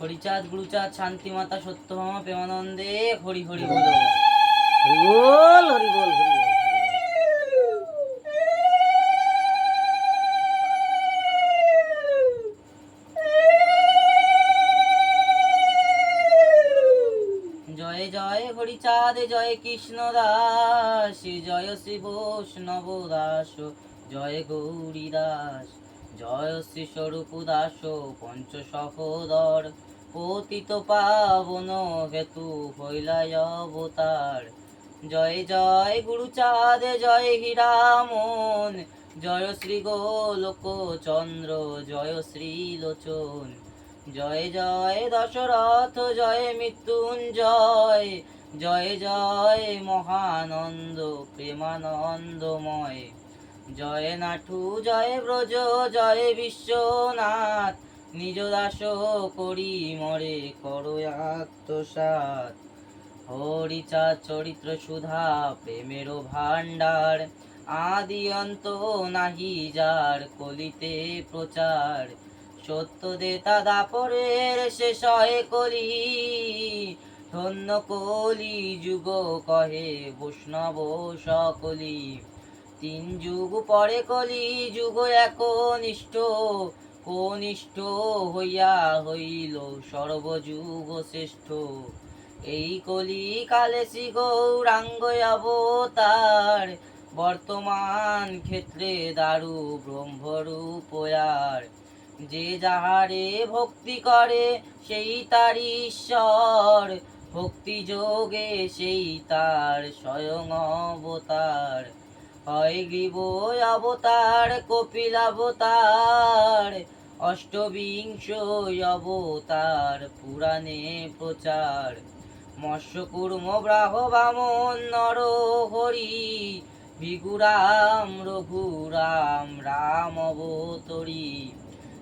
হরিচাঁদ গুরুচাঁদ শান্তিমাতা সত্যভামা প্রেমানন্দে হরি হরি বলো। হরি বল হরি বল হরি বল জয় জয় হরিচাঁদ জয় কৃষ্ণ দাস জয় শ্রী বৈষ্ণব দাস জয় গৌরী দাস জয় শ্রী স্বরূপ দাস পঞ্চ সহোদর। পতিত পাবন হেতু হইলায় অবতার। জয় জয় গুরুচাঁদ জয় হীরামন, জয় শ্রী গোলক চন্দ্র, জয় শ্রী লোচন। জয় জয়, দশরথ, জয় মৃত্যুঞ্জয়, জয় জয়, মহানন্দ প্রেমানন্দময়। জয় নাঠু জয় ব্রজ, জয় বিশ্বনাথ নিজ দাস করি মরে করো আত্মসাত হরিচা চরিত্র সুধা, প্রেমেরও ভাণ্ডার। আদি অন্ত নাহি যার কলিতে প্রচার। সত্য দেতা দাপরের শেষ হয় কলি। ধন্য কলি যুগ কহে বৈষ্ণব সকলি। তিন যুগ পরে কলি, যুগ একনিষ্ঠ। কনিষ্ঠ হইয়া হইল সর্বযুগ শ্রেষ্ঠ এই কলি কালে শ্রী গৌরাঙ্গ অবতার বর্তমান ক্ষেত্রে দারু ব্রহ্মরূপয়ার যে যাহারে ভক্তি করে, সেই তার ঈশ্বর। ভক্তি যোগে সেই তার স্বয়ং অবতার। হয় গ্রীব অবতার, কপিল অবতার। অষ্টবিংশ অবতার, পুরাণে প্রচার। মৎস্য কুর্ম ব্রাহ, বামন, নর, হরি, ভিগুরাম, রঘুরাম, রাম অবতরী।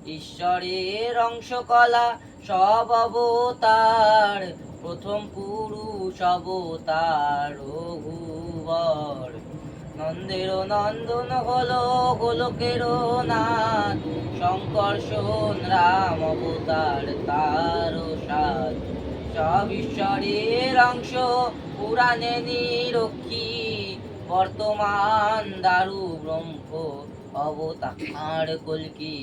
ঈশ্বরের অংশ কলা সব অবতার, প্রথম পুরুষ অবতার, রঘুবর। নন্দের নন্দন হলো গোলকের নাথ। শঙ্কর্ষণ রাম, অবতার, তার সাথ সব ঈশ্বরের অংশ পুরাণে নিরক্ষী বর্তমান দারু ব্রহ্ম অবতার কলকি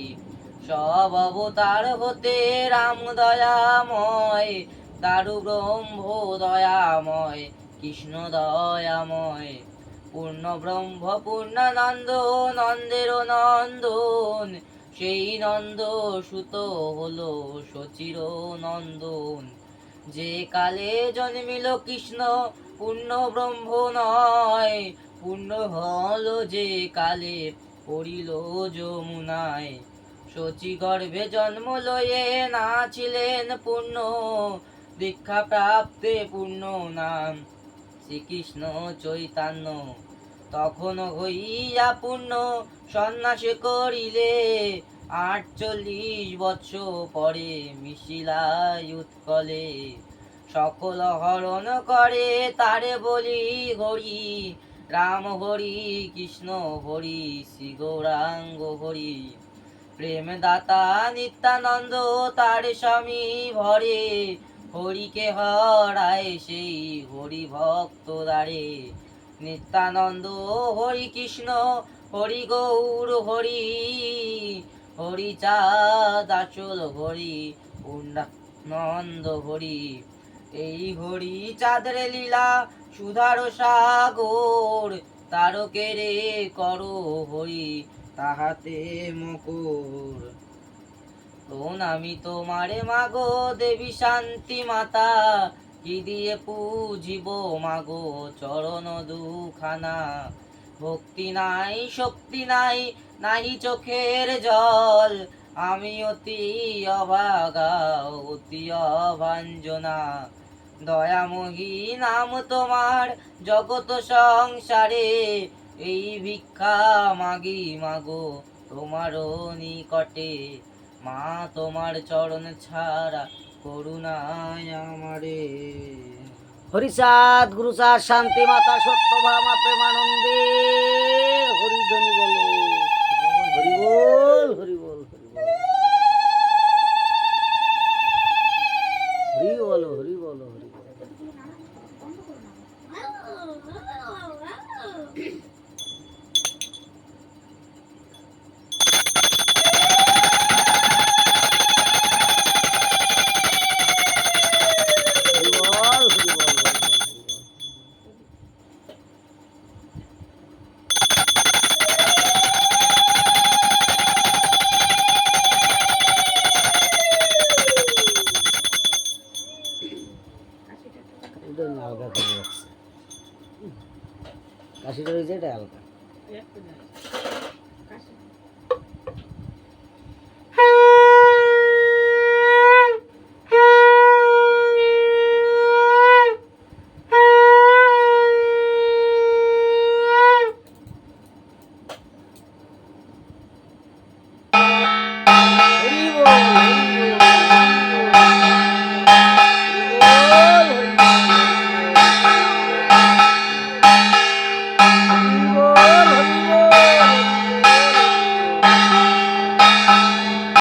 সব অবতার হতে রাম দয়াময়, দারু ব্রহ্ম দয়াময়, কৃষ্ণ দয়াময়। পূর্ণ ব্রহ্ম পূর্ণানন্দ, নন্দের নন্দন। সেই নন্দ সুত হলো সচির নন্দন। যে কালে জন্মিল কৃষ্ণ পূর্ণ ব্রহ্ম নয়। পূর্ণ হল যে কালে পড়িল যমুনায়। শচী গর্ভে জন্ম লয়ে না ছিলেন পূর্ণ। দীক্ষা প্রাপ্তে পূর্ণ নাম শ্রীকৃষ্ণ চৈতন্য। তখন হইয়া পূর্ণ সন্ন্যাস করিলে আটচল্লিশ বৎসর পরে মিশিলাই উৎকলে। সকল হরণ করে তারে বলি, হরি, রাম হরি, কৃষ্ণ হরি শ্রী গৌরাঙ্গ হরি। প্রেম দাতা নিত্যানন্দ তার স্বামী ভরে হরিকে হরায় সেই হরি ভক্ত দ্বারে নিত্যানন্দ হরি কৃষ্ণ হরি গৌর হরি হরি চাঁদ আচল, হরি নন্দ হরি। এই হরি চাঁদের লীলা সুধার সাগর তারকে রে করো হরি, তাহাতে মকর। তোন আমি তোমারে, মাগো দেবী শান্তি মাতা, কি দিয়ে পুজিব মাগো চরণ দুখানা? ভক্তি নাই, শক্তি নাই, নাহি চোখের জল। আমি অতি অভাগা, অতি অভাঞ্জনা। দয়াময়ী নাম তোমার জগত সংসারে, এই ভিক্ষা মাগি মাগো তোমারও নিকটে। মা তোমার চরণ ছাড়া করুণায় আমারে। হরিসাদ গুরুসাদ শান্তি মাতা সত্যভামা প্রেমানন্দে হরিধ্বনি 不能。开始